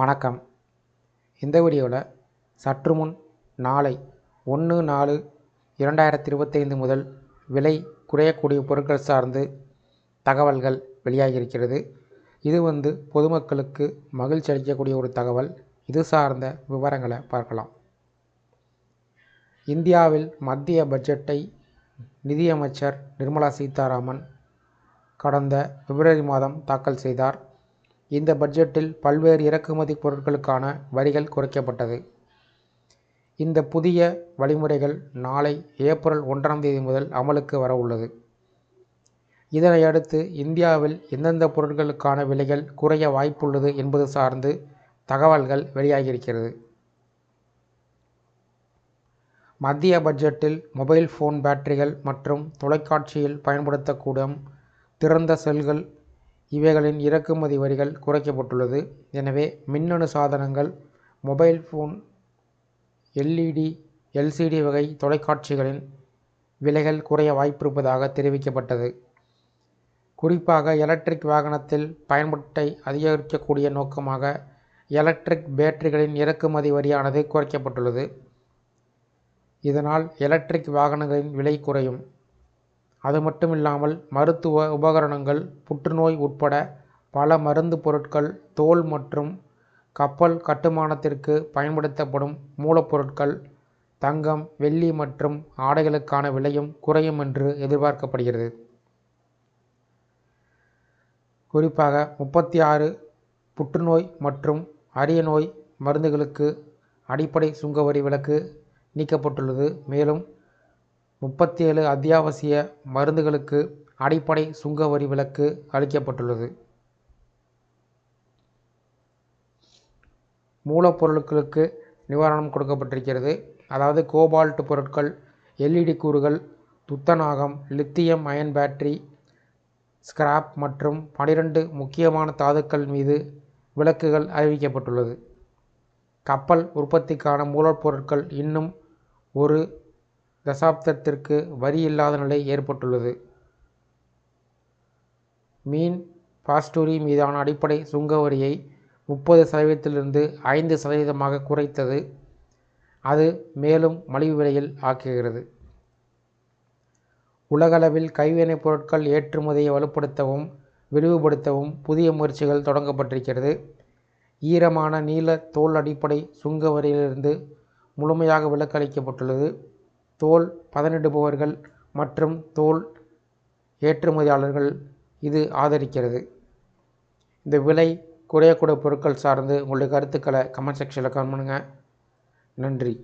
வணக்கம். இந்த வீடியோவில் சற்று முன் நாளை ஒன்று நாலு இரண்டாயிரத்தி இருபத்தைந்து முதல் விலை குறையக்கூடிய பொருட்கள் சார்ந்து தகவல்கள் வெளியாகியிருக்கிறது. இது வந்து பொதுமக்களுக்கு மகிழ்ச்சி அளிக்கக்கூடிய ஒரு தகவல். இது சார்ந்த விவரங்களை பார்க்கலாம். இந்தியாவில் மத்திய பட்ஜெட்டை நிதியமைச்சர் நிர்மலா சீதாராமன் கடந்த பிப்ரவரி மாதம் தாக்கல் செய்தார். இந்த பட்ஜெட்டில் பல்வேறு இறக்குமதி பொருட்களுக்கான வரிகள் குறைக்கப்பட்டது. இந்த புதிய வழிமுறைகள் நாளை ஏப்ரல் ஒன்றாம் தேதி முதல் அமலுக்கு வர உள்ளது. இதனையடுத்து இந்தியாவில் எந்தெந்த பொருட்களுக்கான விலைகள் குறைய வாய்ப்புள்ளது என்பது சார்ந்து தகவல்கள் வெளியாகியிருக்கிறது. மத்திய பட்ஜெட்டில் மொபைல் ஃபோன் பேட்டரிகள் மற்றும் தொலைக்காட்சியில் பயன்படுத்தக்கூடும் திறந்த செல்கள் இவைகளின் இறக்குமதி வரிகள் குறைக்கப்பட்டுள்ளது. எனவே மின்னணு சாதனங்கள் மொபைல் ஃபோன் எல்இடி எல்சிடி வகை தொலைக்காட்சிகளின் விலைகள் குறைய வாய்ப்பிருப்பதாக தெரிவிக்கப்பட்டது. குறிப்பாக எலக்ட்ரிக் வாகனத்தில் பயன்பாட்டை அதிகரிக்கக்கூடிய நோக்கமாக எலக்ட்ரிக் பேட்டரிகளின் இறக்குமதி வரியானது குறைக்கப்பட்டுள்ளது. இதனால் எலக்ட்ரிக் வாகனங்களின் விலை குறையும். அது மட்டுமில்லாமல் மருத்துவ உபகரணங்கள் புற்றுநோய் உட்பட பல மருந்து பொருட்கள் தோல் மற்றும் கப்பல் கட்டுமானத்திற்கு பயன்படுத்தப்படும் மூலப்பொருட்கள் தங்கம் வெள்ளி மற்றும் ஆடைகளுக்கான விலையும் குறையும் என்று எதிர்பார்க்கப்படுகிறது. குறிப்பாக முப்பத்தி ஆறு புற்றுநோய் மற்றும் அரிய நோய் மருந்துகளுக்கு அடிப்படை சுங்கவரி விலக்கு நீக்கப்பட்டுள்ளது. மேலும் முப்பத்தி ஏழு அத்தியாவசிய மருந்துகளுக்கு அடிப்படை சுங்க வரி விலக்கு அளிக்கப்பட்டுள்ளது. மூலப்பொருட்களுக்கு நிவாரணம் கொடுக்கப்பட்டிருக்கிறது. அதாவது கோபால்ட் பொருட்கள் எல்இடி கூறுகள் துத்தநாகம் லித்தியம் அயன் பேட்டரி ஸ்கிராப் மற்றும் பனிரெண்டு முக்கியமான தாதுக்கள் மீது விலக்குகள் அறிவிக்கப்பட்டுள்ளது. கப்பல் உற்பத்திக்கான மூலப்பொருட்கள் இன்னும் ஒரு தசாப்தத்திற்கு வரி இல்லாத நிலை ஏற்பட்டுள்ளது. மீன் பாஸ்டூரி மீதான அடிப்படை சுங்க வரியை முப்பது சதவீதத்திலிருந்து ஐந்து சதவீதமாக குறைத்தது. அது மேலும் மலிவு விலையில் ஆக்குகிறது. உலகளவில் கைவினைப் பொருட்கள் ஏற்றுமதியை வலுப்படுத்தவும் விரிவுபடுத்தவும் புதிய முயற்சிகள் தொடங்கப்பட்டிருக்கிறது. ஈரமான நீல தோல் அடிப்படை சுங்க வரியிலிருந்து முழுமையாக விலக்களிக்கப்பட்டுள்ளது தோல் பதனிடுபவர்கள் மற்றும் தோல் ஏற்றுமதியாளர்கள் இது ஆதரிக்கிறது. இந்த விலை குறையக்கூடிய பொருட்கள் சார்ந்து உங்களுடைய கருத்துக்களை கமெண்ட் செக்ஷனில் கமெண்ட் பண்ணுங்கள் நன்றி.